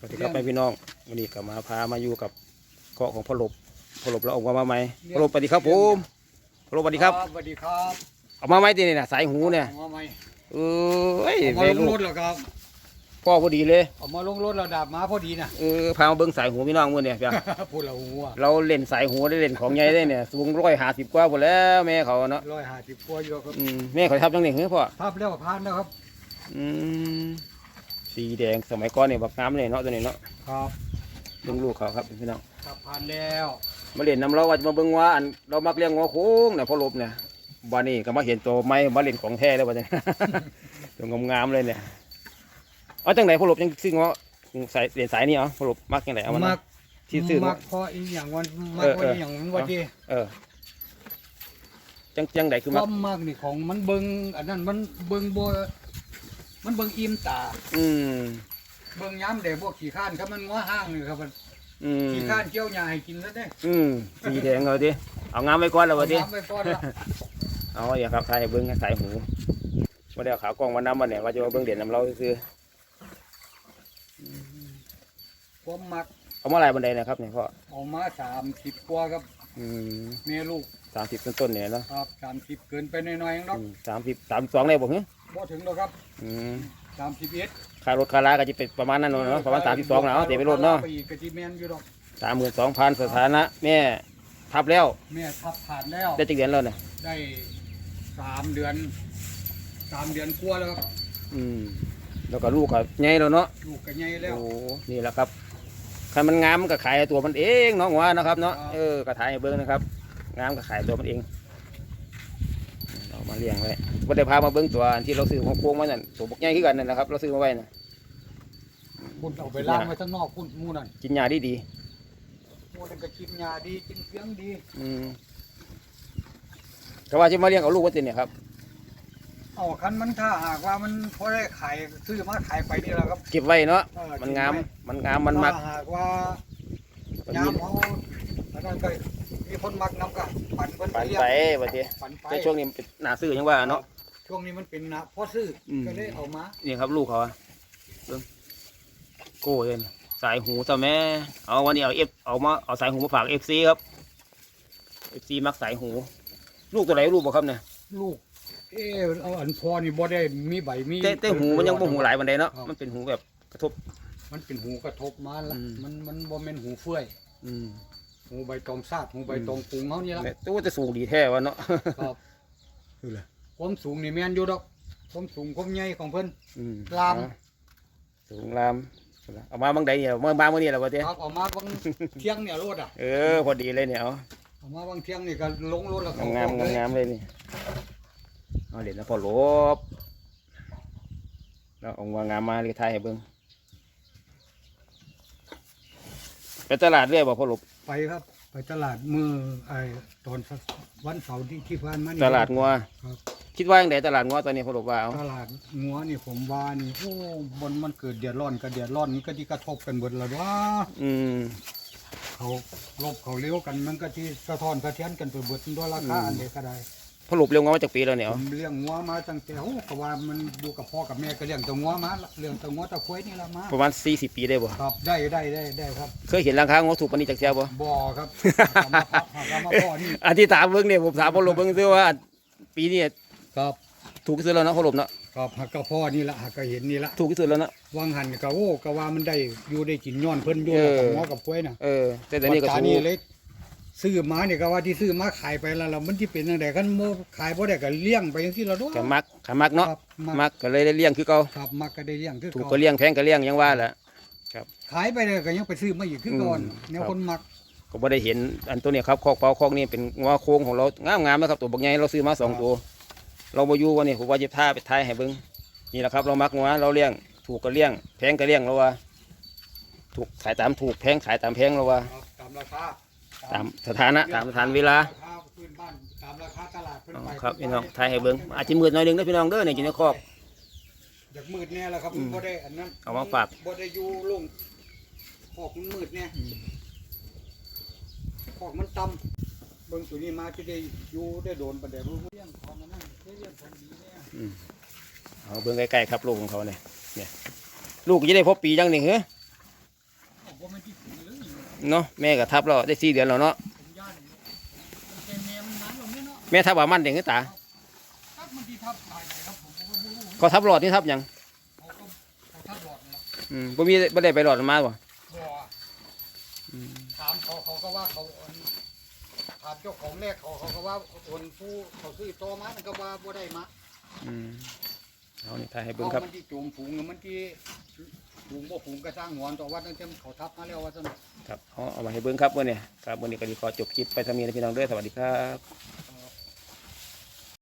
สวัสดีครับแม่พี่น้องวันนี้ก็มาพามาอยู่กับเกาะของพ่อหลบพ่อหลบแล้วออกมามาไหมพ่อหลบสวัสดีครับผมพ่อหลบสวัสดีครับสวัสดีครับเอามาไหมทีนี่นะสายหูเนี่ยเอามาไหมเอ้ยเอามาแม่ลงลูรกถแล้วครับพ่อพอดีเลยเอามาลงรถระดับมาพอดีนะเออพามาเบิ้งสายหูพี่น้องมื่อเนี่ยเพียงพูดและหัวเราเล่นสายหูได้เล่นของใหญ่ได้เนี่ยสูงร้อยห้าสิบกว่าหมดแล้วแม่เขาเนาะร้อยห้าสิบกว่าอยู่ครับอืมแม่เขาทับจังหนึ่งเหรอพ่อภาพแล้วผ่านแล้วครับ อืม สีแดงสมัยก่อนเนี่ยแบบน้ำเลยเนาะตัวนี้เนาะครับเบิ้งลูกเขาครับพี่น้องครับผ่านแล้วมาเล่นน้ำเราว่าจะมาเบิ่งว่าอันเรามักเลี้ยงงัวโค้งเนี่ยพ่อลบเนี่ยบ้านนี้ก็มาเห็นตัวไม้มาเล่นของแท้แล้วว่าจังตัวงามๆเลยเนี่ยเอาจังไหนพ่อลบยังซื้องัวสายเรียนสายนี่เหรอพ่อลบมักจังไหนเอามันมักที่ซื้อมัมากเพราะอีหยังวันมักเออเพราะเอออีหยังวันที่เออจังจังไหนคือคมักวามมักนี่ของมันเบิ่งอันนั้นมันเบิ่งบ่ มันเบิ่งอิ่มตา อืมเบิ่งย้ำแต่พวกขี้ข้านครับมันงัวห้างนี่ครับมันอืมขี้ข้านเกี่ยวหญ้าให้กินแล้วเด้อืมสีแดงเอาดิเอางามไว้ก่อนแล้ววะดิเอาน้ำไปก่อนละ เอาอย่าครับถ่ายให้เบิ่งสายหูว่าได้เอาขากล้องมานํมาเนี่ยว่าจะมาเบิ่งเด่นน้ำเราซื้อความมักเอามาลายบันไดนะครับเนี่ยพ่อเอามาสามสิบกว่าครับอืมแม่ลูกสามสิบต้นๆเนี่ยเนาะครับสามสิบเกินไปหน่อยๆเองเนาะสามสิบสามสองได้บ่ฮะ บ่ถึงหรอกครับอืมสามสิบเอ็ดค่ารถค่าลาก็จะเป็นประมาณนั้นเนาะประมาณสามสิบสองแล้วเดี๋ยวไปรถเนาะไปอีกกะจิแมนอยู่ดอกสามหมื่นสองพันสถานะ แม่ทับแล้วแม่ทับผ่านแล้วได้จักเดือนแล้วเนี่ยได้สามเดือนสามเดือนกว่าแล้วครับอืมแล้วก็ลูกก็ใหญ่แล้วเนาะลูกก็ใหญ่แล้ว โอ้นี่แหละครับใครมันงามมันก็ขายตัวมันเองเนาะว่านะครับเนาะครับ เออกระถ่ายให้เบิ้งนะครับงามก็ขายตัวมันเองเรามาเลี้ยงไว้ บ่ได้พามาเบิ้งตัวอันที่เราซื้อของโค้งมานั่นตัวบกใหญ่ขึ้นกันนั่นนะครับ เราซื้อมาไว้น่ะคุณเอาไปล้างไว้ข้างนอกคุณหมูนั่นกินยาดีดีหมูนั่นก็กินยาดีกินเพียงดีๆอืมก็ว่าจะมาเลี้ยงเอาลูกไว้ติเนี่ยครับ เอาคันมันถ้าหากว่ามันพอได้ขายซื้อมาขายไปนี่แหละครับเก็บไว้เนาะเออมันงามเก็บไว้มันงามมันมักถ้าหากว่ามันยามีมเขาอันนั้นก็มีคนมักน้ำก็ปั่นเพิ่นปันเลี้ยงไปบัดนี้ปั่นไปแต่ช่วงนี้มันเป็นหนาซื้อยังว่าเนาะ ช่วงนี้มันเป็นนะพ่อซื้ออม ก็เลยเอามานี่ครับลูกเขาอะเบิ่งโก้เลยนะสายหูซะแม่เอาวันนี้เอาเอฟเอามาเอาสายหูมาฝากเอฟซีครับเอฟซีมักสายหู ลูกตัวไหนลูกบ่ครับเนี่ยลูก เออเอาอันพอนี่บ่ได้มีใบมี แต่แต่หูมันยังบ่หูหลายบันไดเนาะมันเป็นหูแบบกระทบ มันเป็นหูกระทบมาละอืม มันมันบ่แม่นหูเฟื่อย อืม หูใบตองซาดหูใบตองปรุงเฮานี่ละแต่ตัวจะสูงดีแท้วะเนาะ ครับ ค วามสูงนี่แม่นอยู่ดอกความสูงความใหญ่ของเพิ่น อืมลาม สูงลามเอามาบางใดเนี่ยมามาเมื่อนี้แหละวะเต้ครับเอามาบาง เที่ยงเนี่ยรถอะเออพอดีเลยเนี่ยเอาเอามาบางเที่ยงนี่ก็ลงรถแล้วก็งามออกงามเลยงามเลยนี่เอาเด่นแล้วพอลบแล้วเอาวางงามมาเลยทายให้เบิ้งไปตลาดเรื่อยบ่พอลบไปครับ ไปตลาดมือไอ้ตอนวันเสาร์ที่ที่ผ่านมานี่ตลาดงัวครับ คิดว่าอย่างไรตลาดงัวตอนนี้พอลบว่าเอาตลาดงัวนี่ผมว่านี่โอ้บนมันเกิดเดือดร้อนกับเดือดร้อนนี่ก็ที่กระทบกันเบิดแล้วว่าอืมเขาลบเขาเลี้ยวกันมันก็ที่สะท้อนสะเทือนกันไปเบิดด้วยราคาอืมอันเดียวก็ได้ พอลบเลี้ยงงัวมาจากปีแล้วเนี่ยผเอามเลี้ยงงัวมาตั้งแต่โอ้ก็ว่ามันอยู่กับพ่อกับแม่ก็เลี้ยงแตัวงัวมาเลี้ยงแตัวงัวแตะควายนี่ละมาประมาณสี่สิบปีได้บ่ครับได้ได้ได้ได้ครับ เคยเห็นราคางัวถูกปานนี้จากเชียบ่ บ่อครับเอามาพักเอามาพ่อนี่อันที่ถามเบิ้งเนี่ยผมถามพอลบเบิ้งซื้อว่า ปีนี้ครับถูกที่สุดแล้วเนาะพอลบเนาะครับหักกระพ่อนี่ละหักก็เห็นนี่ละถูกที่สุดแล้วเนาะ วางหันก็โอ้ก็ว่ามันได้อยู่ได้กินย้อนเพิ่นอยู่เออ กับงัวกับควายน่ะเออแต่ตอนนี้ก็วัถูนี้กเลย ซื้อมาเนี่ยก็ว่าที่ซื้อมาขายไปแล้วแล้วมันที่เป็นจังไดคันโมขายบ่ได้ก็เลี้ยงไปจังซี่ละเด้อก็มักขามักเนาะครับมัมักกก็เลยได้เลี้ยงคือเก่าครับมักก็ได้เลี้ยงคือถูกเก่าก็เลี้ยงแพงก็เลี้ยงอยังว่าแหละ ขายไปเลยก็ยังไปซื้อมาอีกคือก่อนอืมแนวครับ คนมัก ก็บ่ได้เห็นอันตัวเนี้ครับคอกเปาคอกนี่เป็นงอโค้งของเรางามงามๆนะครับตัวบักใหญ่เราซื้อมาสองตัว เราบ่อยู่วันนี้ผมว่าจะท่าไปท้ายให้เบิ่งนี่แหละครับ เรามักงัวเราเลี้ยง ถูกก็เลี้ยง แพงก็เลี้ยงเราว่า ถูกขายตามถูกแพงขายตามแพงเราว่า ครับตามราคา ตามสถานะตามสถานเวลาราคาพื้นบ้านตามราคาตลาดเพิ่นอ๋อไปครับพี่น้องท้ายให้เบิ่งอาจจะมืดหน่อยหนึงเด้อพี่น้องเด้อนี่กินในคอกอยากมืดแน่แล้วครับอืมบ่ได้อันนั้นเอามาฝากบ่ได้อยู่ลงขอกมันมืดแน่ขอกมันต่ำเบิ่งตัวนี้มาที่ได้อยู่ได้โดนประเดี๋ยวเลี้ยงของมันนั่นได้เลี้ยงของดีแน่เอาเบิ่งใกล้ๆครับลูกของเขาเนี่ยเนี่ยลูกจะได้พบปีจังนี่เหรอ เนาะแม่ก็ทับแล้วได้สี่เดือนแล้วเนาะผมย่านมันเป็นแม่มันมันลงเนี่ยเนาะแม่ทับว่ามันเด็กตาทับมันที่ทับตายไหนครับผมผมก็บ่รู้เขาทับหลอดนี่ทับหยังเขาก็เขาทับหลอดนี่ล่ะอืมบ่มีบ่ได้ไปหลอดมันมาบ่บ่ถามเขาเขาก็ว่าเขาโอนถามเจ้าของแรกเขาเขาก็ว่าโอนผู้เขาซื้อโตมามันก็ว่าบ่ได้มาอืมเอานี่ถ่ายให้เพเบิ่งราะครับมันที่โจมฝูงมันที่ ฝูงบ่ฝูงกระจ้างหอนต่อวัดนั่นเต่เขาทับมาแล้วว่าซั่นครับเอาเอามาให้เบิ้งครับมื้อนี้ครับมื้อนี้ก็ดีขอจบคลิปไปเทานี้นะพี่น้องเด้วยสวัสดีครับ